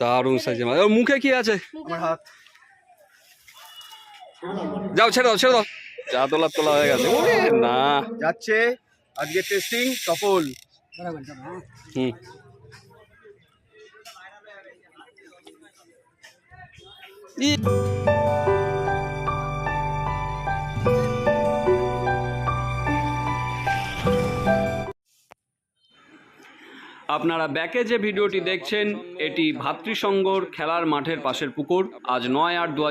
দারুণ সাইজে মাছ। ও মুখে কি আছে? আমার হাত। যাও ছেড়ে দাও ছেড়ে দাও। যা তোলা তোলা হয়ে গেছে। ওরে না। যাচ্ছে। আজকে টেস্টিং সফল হুম। ই আপনারা ব্যাকে যে ভিডিওটি দেখছেন, এটি ভাতৃসংঘর খেলার মাঠের পাশের পুকুর। আজ নয় আট দু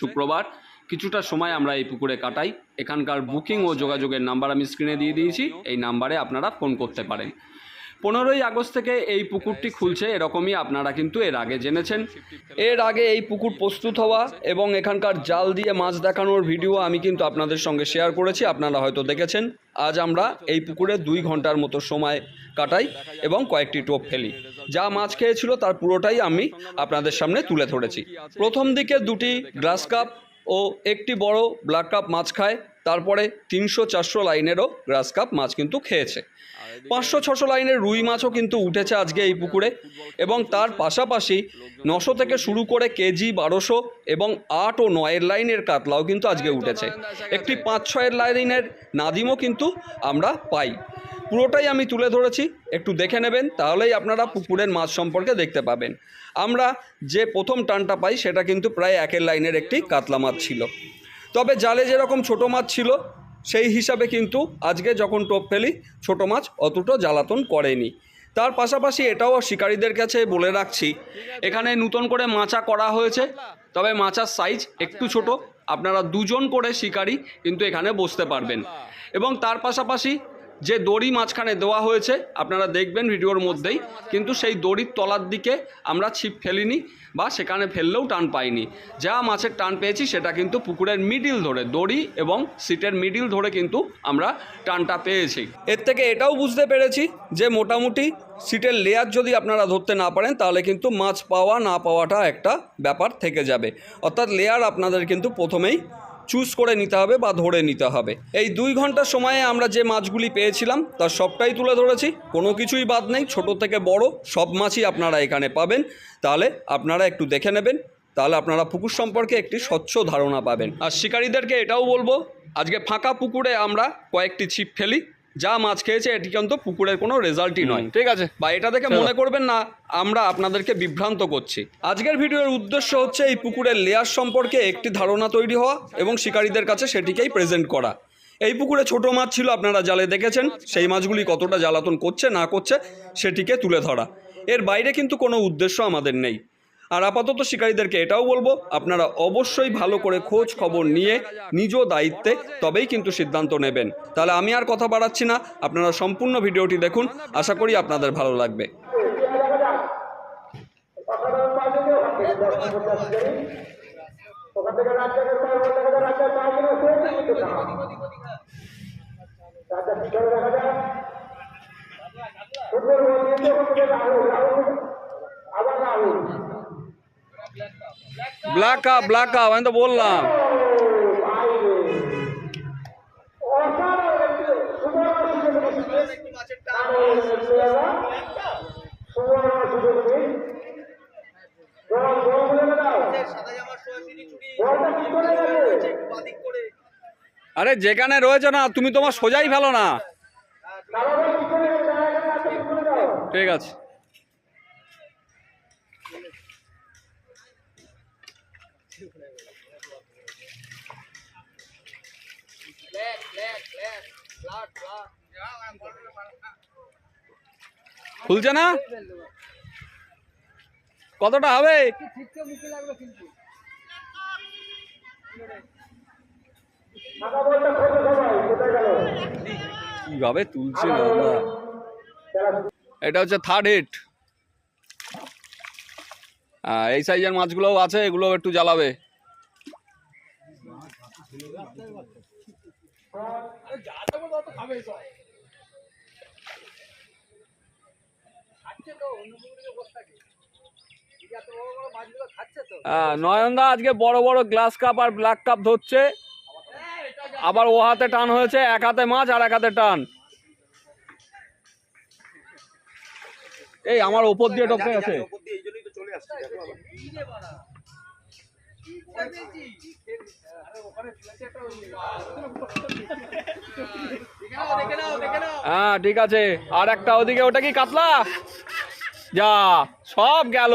শুক্রবার। কিছুটা সময় আমরা এই পুকুরে কাটাই। এখানকার বুকিং ও যোগাযোগের নাম্বার আমি স্ক্রিনে দিয়ে দিয়েছি। এই নাম্বারে আপনারা ফোন করতে পারেন। পনেরোই আগস্ট থেকে এই পুকুরটি খুলছে, এরকমই আপনারা কিন্তু এর আগে জেনেছেন। এর আগে এই পুকুর প্রস্তুত হওয়া এবং এখানকার জাল দিয়ে মাছ দেখানোর ভিডিও আমি কিন্তু আপনাদের সঙ্গে শেয়ার করেছি, আপনারা হয়তো দেখেছেন। আজ আমরা এই পুকুরে দুই ঘণ্টার মতো সময় কাটাই এবং কয়েকটি টোপ ফেলি। যা মাছ খেয়েছিল তার পুরোটাই আমি আপনাদের সামনে তুলে ধরেছি। প্রথম দিকে দুটি গ্লাস কাপ ও একটি বড় ব্ল্যাক কাপ মাছ খায়, তারপরে তিনশো চারশো লাইনেরও গ্রাস কাপ মাছ কিন্তু খেয়েছে। পাঁচশো ছশো লাইনের রুই মাছও কিন্তু উঠেছে আজকে এই পুকুরে। এবং তার পাশাপাশি নশো থেকে শুরু করে কেজি বারোশো এবং আট ও নয়ের লাইনের কাতলাও কিন্তু আজকে উঠেছে। একটি পাঁচ ছয়ের লাইনের নাদিমও কিন্তু আমরা পাই। পুরোটাই আমি তুলে ধরেছি একটু দেখে নেবেন তাহলেই আপনারা পুকুরের মাছ সম্পর্কে দেখতে পাবেন। আমরা যে প্রথম টানটা পাই সেটা কিন্তু প্রায় একের লাইনের একটি কাতলা মাছ ছিল। তবে জালে যেরকম ছোট মাছ ছিল সেই হিসাবে কিন্তু আজকে যখন টোপ ফেলি, ছোটো মাছ অতটা জ্বালাতন করেনি। তার পাশাপাশি এটাও শিকারীদের কাছে বলে রাখছি, এখানে নতুন করে মাচা করা হয়েছে, তবে মাচার সাইজ একটু ছোট, আপনারা দুজন করে শিকারি কিন্তু এখানে বসতে পারবেন। এবং তার পাশাপাশি যে দড়ি মাঝখানে দেওয়া হয়েছে, আপনারা দেখবেন ভিডিওর মধ্যেই, কিন্তু সেই দড়ির তলার দিকে আমরা ছিপ ফেলিনি বা সেখানে ফেললেও টান পাইনি। যা মাছের টান পেয়েছি, সেটা কিন্তু পুকুরের মিডিল ধরে, দড়ি এবং সিটের মিডিল ধরে কিন্তু আমরা টানটা পেয়েছি। এর থেকে এটাও বুঝতে পেরেছি যে মোটামুটি সিটের লেয়ার যদি আপনারা ধরতে না পারেন, তাহলে কিন্তু মাছ পাওয়া না পাওয়াটা একটা ব্যাপার থেকে যাবে। অর্থাৎ লেয়ার আপনাদের কিন্তু প্রথমেই চুজ করে নিতে হবে বা ধরে নিতে হবে। এই দুই ঘণ্টা সময়ে আমরা যে মাছগুলি পেয়েছিলাম, তার সবটাই তুলে ধরেছি। কোনো কিছুই বাদ নেই, ছোট থেকে বড়, সব মাছই আপনারা এখানে পাবেন। তাহলে আপনারা একটু দেখে নেবেন, তাহলে আপনারা পুকুর সম্পর্কে একটি স্বচ্ছ ধারণা পাবেন। আর শিকারীদেরকে এটাও বলব, আজকে ফাঁকা পুকুরে আমরা কয়েকটি ছিপ ফেলি যা মাছ খেয়েছে এটি কিন্তু পুকুরের কোনো রেজাল্টই নয়। ঠিক আছে। বা এটা দেখে মনে করবেন না আমরা আপনাদেরকে বিভ্রান্ত করছি। আজকের ভিডিওর উদ্দেশ্য হচ্ছে এই পুকুরের লেয়ার সম্পর্কে একটি ধারণা তৈরি হওয়া এবং শিকারীদের কাছে সেটিকেই প্রেজেন্ট করা। এই পুকুরে ছোট মাছ ছিল আপনারা জালে দেখেছেন। সেই মাছগুলি কতটা জ্বালাতন করছে না করছে সেটিকে তুলে ধরা। এর বাইরে কিন্তু কোনো উদ্দেশ্য আমাদের নেই। আর আপাতত শিকারীদেরকে এটাও বলব, আপনারা অবশ্যই ভালো করে খোঁজ খবর নিয়ে নিজ দায়িত্বে তবেই কিন্তু সিদ্ধান্ত নেবেন। তাহলে আমি আর কথা বাড়াচ্ছি না, আপনারা সম্পূর্ণ ভিডিওটি দেখুন, আশা করি আপনাদের ভালো লাগবে। আবার ব্ল্যাক কাপ ব্ল্যাক কাপ আমি তো বললাম। আরে যেখানে রয়েছে না তুমি তোমার সোজাই ফেলো না। দাও ঠিক আছে। খুলছে না? কতটা হবে? কীভাবে তুলছে এটা হচ্ছে থার্ড হিট এই সাইজের মাছগুলোও আছে এগুলো একটু জ্বালাবে। নয়নদা আজকে বড় বড় গ্লাস কাপ আর ব্ল্যাক কাপ ধরছে। আবার ও হাতে টান হয়েছে এক হাতে মাছ আর এক হাতে টান। এই আমার ওপর দিয়ে টপকে গেছে। আসছি দেখো আবার। হ্যাঁ ঠিক আছে। আর একটা ওদিকে ওটা কি কাতলা? যা সব গেল।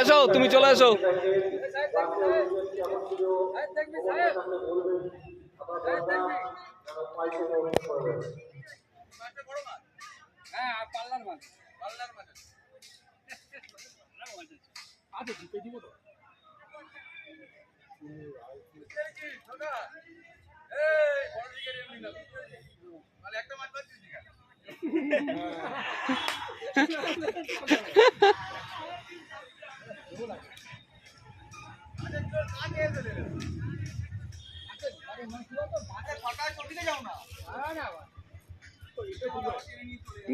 এসো তুমি চলে এসো।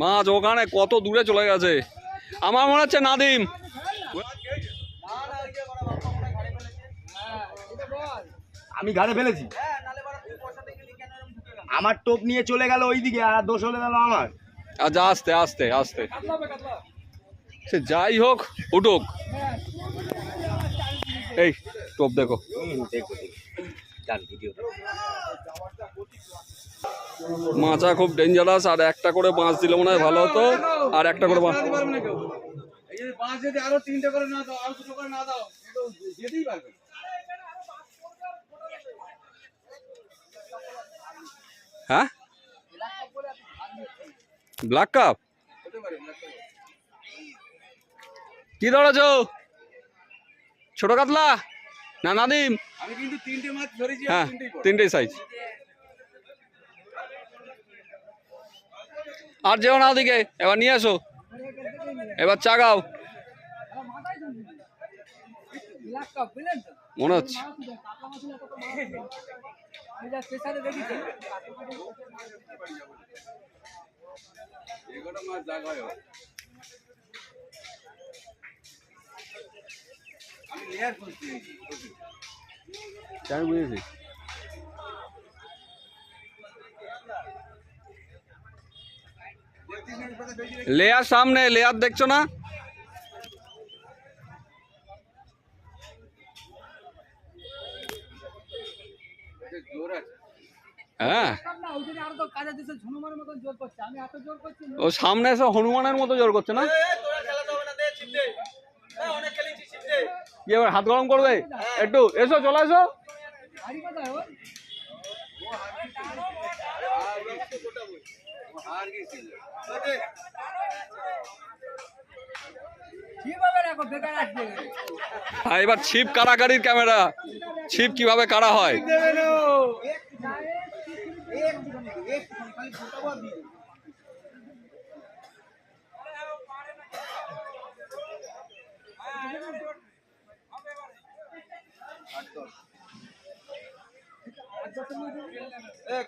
মাছ ওখানে কত দূরে চলে গেছে। আমার মনে হচ্ছে নাদিম। আমি ঘাড়ে ফেলেছি। আমার টোপ নিয়ে চলে গেল ওইদিকে আর দোষ হলে গেল আমার। আচ্ছা আস্তে আস্তে আস্তে। সে যাই হোক, উঠুক। এই, টোপ দেখো। মাছা খুব ডেঞ্জারাস আর একটা করে বাঁশ দিলে মনে হয় ভালো হতো, আর একটা করে পারবে হ্যাঁ? ব্ল্যাক কাপ কি ধরেছ? ছোট কাতলা? না নাদিম? আমি কিন্তু তিনটে মাছ ধরেছি আর হ্যাঁ তিনটেই সাইজ আর যেও না ওদিকে এবার নিয়ে এসো। এবার চাগাও মনে হচ্ছে। এগারোটা মাছ জাগ হয় আমি লেয়ার সামনে, লেয়ার দেখছ না? হ্যাঁ। ও সামনে এসে হনুমানের মতো জোর করছে না? এবার হাত গরম করবে একটু, এসো, চলে এসো। হ্যাঁ এবার ছিপ কারাকারির ক্যামেরা। ছিপ কীভাবে কারা হয়?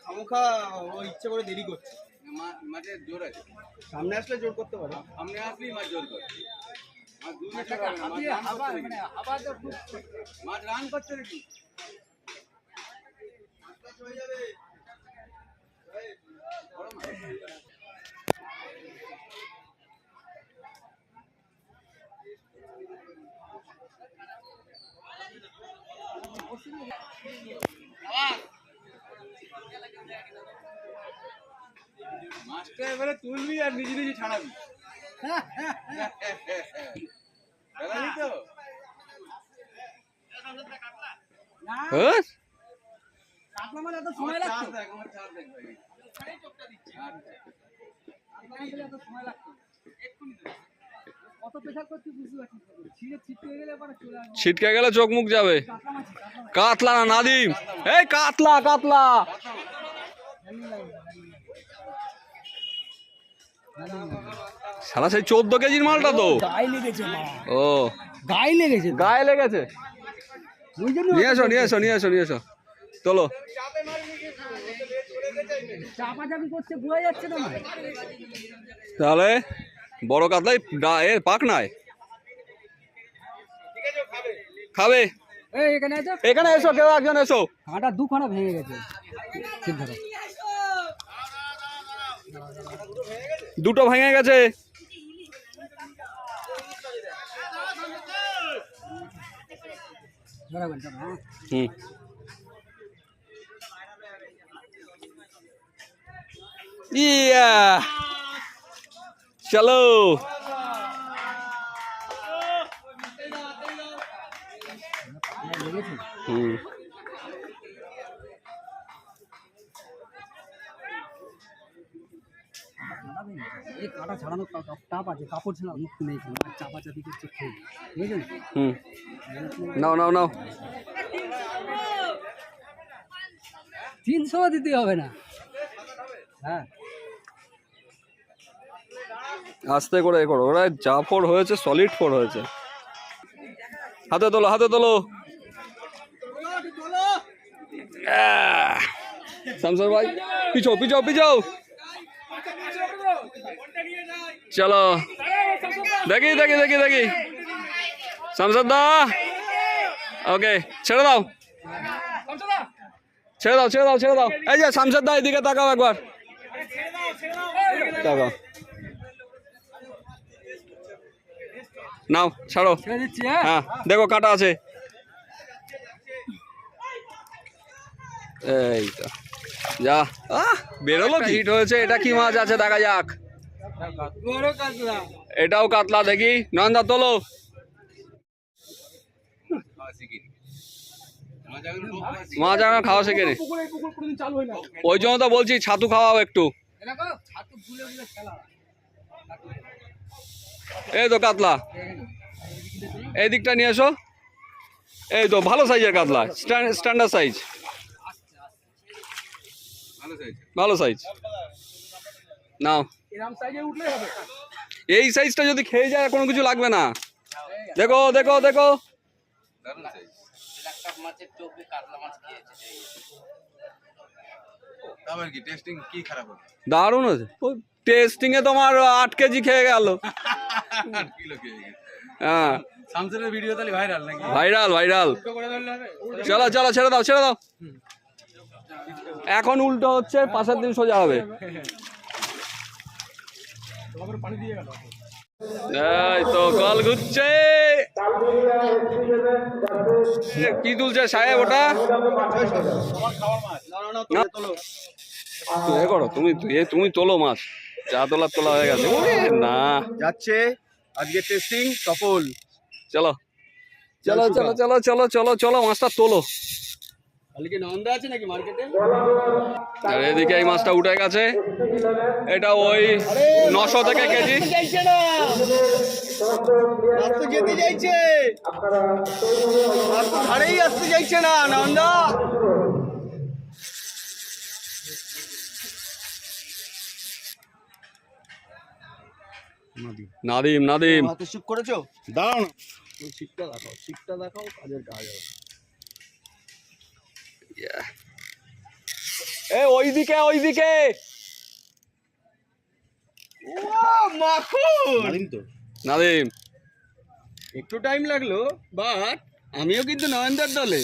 খামোখা ও ইচ্ছে করে দেরি করছে। মাছের জোর আছে। সামনে আসলে জোর করতে পারে। সামনে আসলেই মাছ জোর করে মাছ দূর যেতে পারে না, রান করছে। মানে নাকি? প্রেশার করছি বুঝতে পারছি না। ছিঁড়ে ছিটকে গেলে পরে চলে আসবে। ছিটকে গেলে চোখ মুখ যাবে। কাতলা না নাদিম। এই কাতলা কাতলা। সারা সেই চোদ্দ কেজির মালটা তো। গায়ে লেগেছে ও। গায়ে লেগেছে। গায়ে লেগেছে? নিয়ে এসো নিয়ে এসো নিয়ে এসো নিয়ে এসো। না তাহলে বড় কাতলাই ডা- এ পাক নাই? খাবে? এখানে এসো। কেউ একজন এসো। হাঁটা দুখানা ভেঙে গেছে। দুটো ভেঙে গেছে। হুম। ইয়া। চলো। হুম। এই কাটা ছাড়ানো টাপ আছে কাপড় ছাড়া মুখ নেই কোনো আর চাপাচাপি করছে খুব হুম। নাও নাও নাও। তিনশো দিতে হবে না। হ্যাঁ। আস্তে করে এ করো ওরা যা ফোর হয়েছে সলিড ফোর হয়েছে। হাতে তোলো হাতে তোলো! শামসুর ভাই পিছো পিছো পিছো চলো। দেখি দেখি দেখি দেখি। শামসুর দা ওকে ছেড়ে দাও। ছেড়ে দাও ছেড়ে দাও ছেড়ে দাও। এই যে শামসুর দা এদিকে তাকাও একবার। তাকাও। নাও ছাড়ো। হ্যাঁ দেখো কাটা আছে। এই তো। যা। আহ! বেরোলো হিট হয়েছে এটা কি মাছ আছে? দেখা যাক। এটাও কাতলা, দেখি। নন্দা তোলো। মাছ এখন খাওয়া শেখে না। ওই জন্য তো বলছি, ছাতু খাওয়াও একটু। এই তো কাতলা। এই দিকটা নিয়ে এসো। এই তো, ভালো সাইজের কাতলা স্ট্যান্ডার্ড সাইজ। ভালো সাইজ। নাও। এরকম সাইজে উঠলেই হবে। এই সাইজটা যদি খেয়ে যায় আর কোনো কিছু লাগবে না। দেখো দেখো দেখো। আবার কি টেস্টিং কি খারাপ হলো? দারুণ আছে টেস্টিং এ তোমার আট কেজি খেয়ে গেল। হ্যাঁ। ভিডিও তাহলে ভাইরাল নাকি? ভাইরাল ভাইরাল চলো চলো ছেড়ে দাও ছেড়ে দাও। এখন উল্টো হচ্ছে পাশের দিন সোজা হবে। এই তো কল ঘুরছে। কি তুলছে সাহেব ওটা? এ করো তুমি তুমি তোলো মাছ। চা তোলার তোলা হয়ে গেছে। না। যাচ্ছে। আজকে টেস্টিং সফল চলো চলো চলো চলো চলো চলো চলো মাছটা তোলো। নন্দা আছে নাকি মার্কেটে? আর এদিকে এই মাছটা উঠে গেছে। এটা ওই নশো থেকে কেজি। চাইছে না। যেতে চাইছে ধারেই আসতে চাইছে না নন্দা। নাদিম নাদিম। হাতে করেছ? দাঁড়াও না। শিকটা দেখাও শিকটা দেখাও কাজের কাজ হবে এ ওইদিকে ওইদিকে মাখুন তো। নাদিম একটু টাইম লাগল বাট আমিও কিন্তু নয়নদার দলে।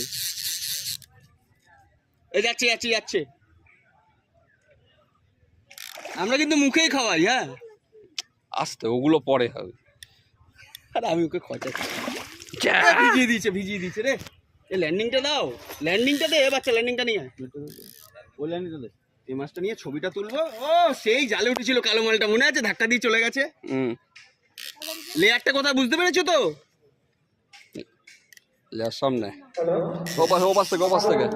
এই যাচ্ছে যাচ্ছে যাচ্ছে। আমরা কিন্তু মুখেই খাওয়াই হ্যাঁ? আসতে ওগুলো পরে হবে। আর আমি ওকে খরচা ভিজিয়ে দিয়েছে ভিজিয়ে দিয়েছে রে। এই ল্যান্ডিংটা দাও। ল্যান্ডিংটা দে এ বাচ্চা ল্যান্ডিংটা নিয়ে আয়। ও ল্যান্ডিংটা দে। এই মাছটা নিয়ে ছবিটা তুলবো। ও সেই জালে উঠেছিল কালো মালটা মনে আছে? ধাক্কা দিয়ে চলে গেছে। হুম। লেয়ারটা কথা বুঝতে পেরেছ তো? লেয়ার সামনে। ও পাশে ও থেকে ও পাশ থেকে।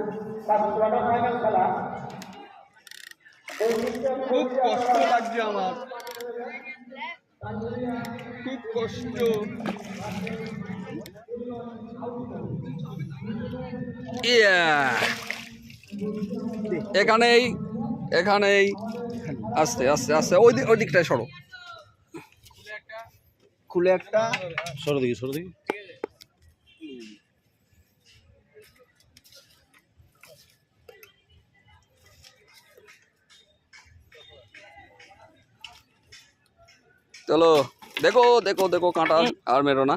খুব কষ্ট লাগছে আমার। খুব কষ্ট। এখানেই এখানেই আস্তে আস্তে আস্তে ওই দিক ওই দিকটায় সরো। খুলে একটা। সরো দেখি সরো দেখি চলো দেখো দেখো দেখো কাঁটা আর মেরো না।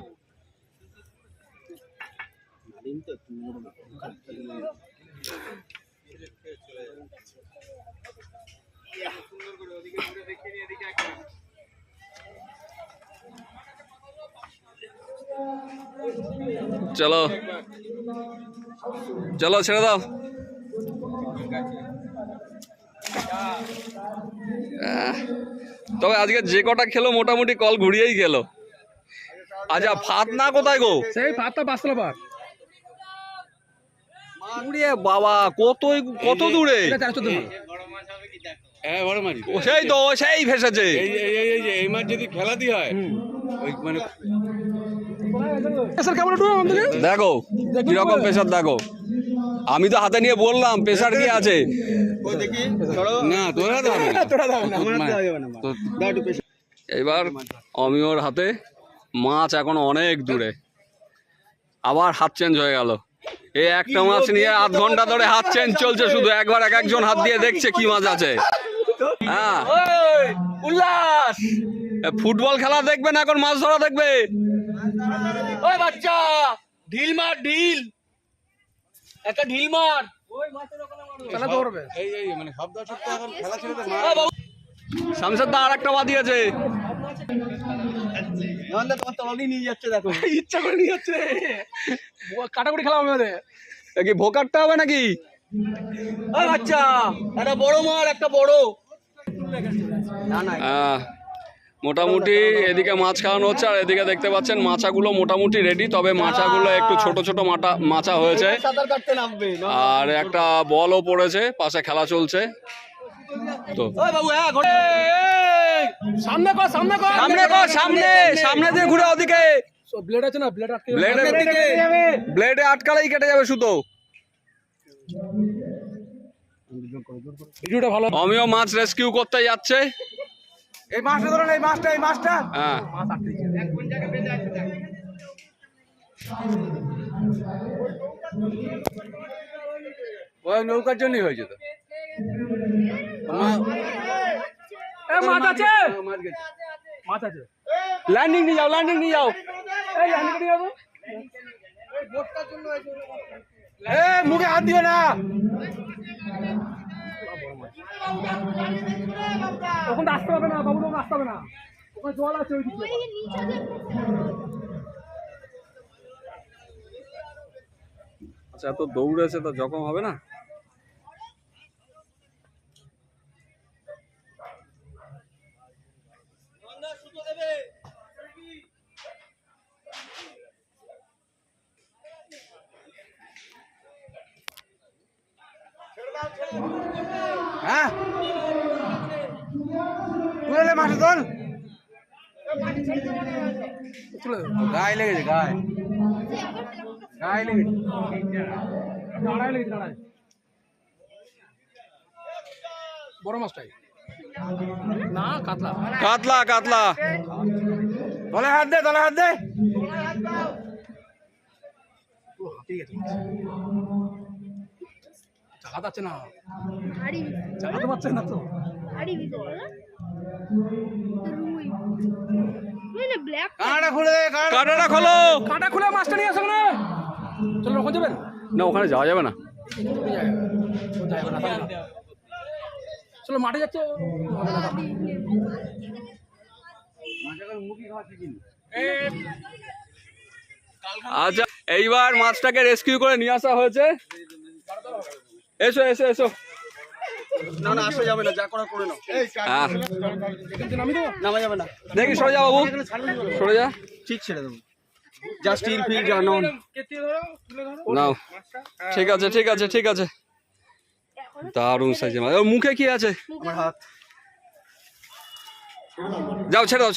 চলো। চলো ছেড়ে দাও। তবে আজকে যে কটা খেলো মোটামুটি কল ঘুরিয়েই খেলো আচ্ছা ভাত না কোথায় গো? সেই ভাতটা বাঁচলো পার উড়িয়ে বাবা কত কত দূরে? হ্যাঁ বড় মাছ সেই তো সেই ফেসেছে এই যে মাছ যদি খেলাতি হয় ওই মানে দেখো কীরকম প্রেশার দেখো। আমি তো হাতে নিয়ে বললাম প্রেশার কি আছে? না তোরা। এবার অমিয়র হাতে মাছ এখন অনেক দূরে। আবার হাত চেঞ্জ হয়ে গেল। এই একটা মাছ নিয়ে আধ ঘণ্টা ধরে হাত চেঞ্জ চলছে শুধু একবার এক একজন হাত দিয়ে দেখছে কি মাছ আছে। হ্যাঁ। উল্লাস। ফুটবল খেলা দেখবে না এখন মাছ ধরা দেখবে? ওই বাচ্চা ঢিল মার ঢিল। একটা ঢিল মার। মানে সপ্তাহ সপ্তাহ এখন খেলা ছেড়ে দে, মাছ শামশেদ দা আর একটা বাদিয়েছে তোমার তলানি নিয়ে যাচ্ছে দেখো। ইচ্ছা করে নিয়ে যাচ্ছে। কাটাকুটি খেলা হবে ওদের। কি ভোকারটা হবে নাকি? ওই একটা বড় মার একটা বড়। না না আহ, মোটামুটি এদিকে মাছ খাওয়ানো হচ্ছে আর এদিকে দেখতে পাচ্ছেন মাচাগুলো মোটামুটি রেডি তবে মাচাগুলো একটু ছোট ছোট মাটা মাচা হয়েছে। সাঁতার কাটতে নামবে না। আর একটা বলও পড়েছে পাশে খেলা চলছে। তো। হ্যাঁ ঘটে সামনে কর সামনে কর। সামনে কর সামনে সামনে দিয়ে ঘুরে ওদিকে ব্লেড আছে না ব্লেড আটকে ব্লেডে ব্লেডে আটকালেই কেটে যাবে সুতো। ভিডিওটা ভালো। অমিও মাছ রেস্কিউ করতে যাচ্ছে। এই মাছটা ধরো না, এই মাছটা এই মাছটা। হ্যাঁ। মাছ আটকে নৌকার জন্যই হয়েছে তো। মাছ আছে? মাছ আছে। ল্যান্ডিং নিয়ে যাও ল্যান্ডিং নিয়ে যাও। এই আমি করে যাব এ মুখে হাত দিও না। তখন তো আসতে হবে না বাবু তখন আসতে হবে না। ওখানে জল আছে ওই দিকে আচ্ছা এত দৌড়েছে তো জখম হবে না? হ্যাঁ? তুলে মাছটা তোল। চলে গায়ে লেগেছে গায়ে। গায়ে লেগেছে দাঁড়ায় লেগেছে দাঁড়ায় বড় মাছটাই। না কাতলা। কাতলা কাতলা। তলে হাত দে তলে হাত দে। চালাতে পারছে না তো। রুই। রুই না ব্ল্যাক কাঁটা খুলে দে খোলো। কাটা খুলে মাছটা নিয়ে আসো না। চলো যাবেন? না ওখানে যাওয়া যাবে না। চলো মাঠে যাচ্ছে? আচ্ছা এইবার মাছটাকে রেস্কিউ করে নিয়ে আসা হয়েছে। এসো এসো এসো। না না আসা যাবে না করে নাও। হ্যাঁ নামি দেবো? নামা যাবে না। দেখি সরে যা বাবু। সরে যা। ঠিক ছেড়ে দেবো। যা স্টিল ফিল যা নন নাও। ঠিক আছে ঠিক আছে ঠিক আছে। দারুণ সাইজে মুখে কি আছে? আমার হাত। যাও ছেড়ে দাও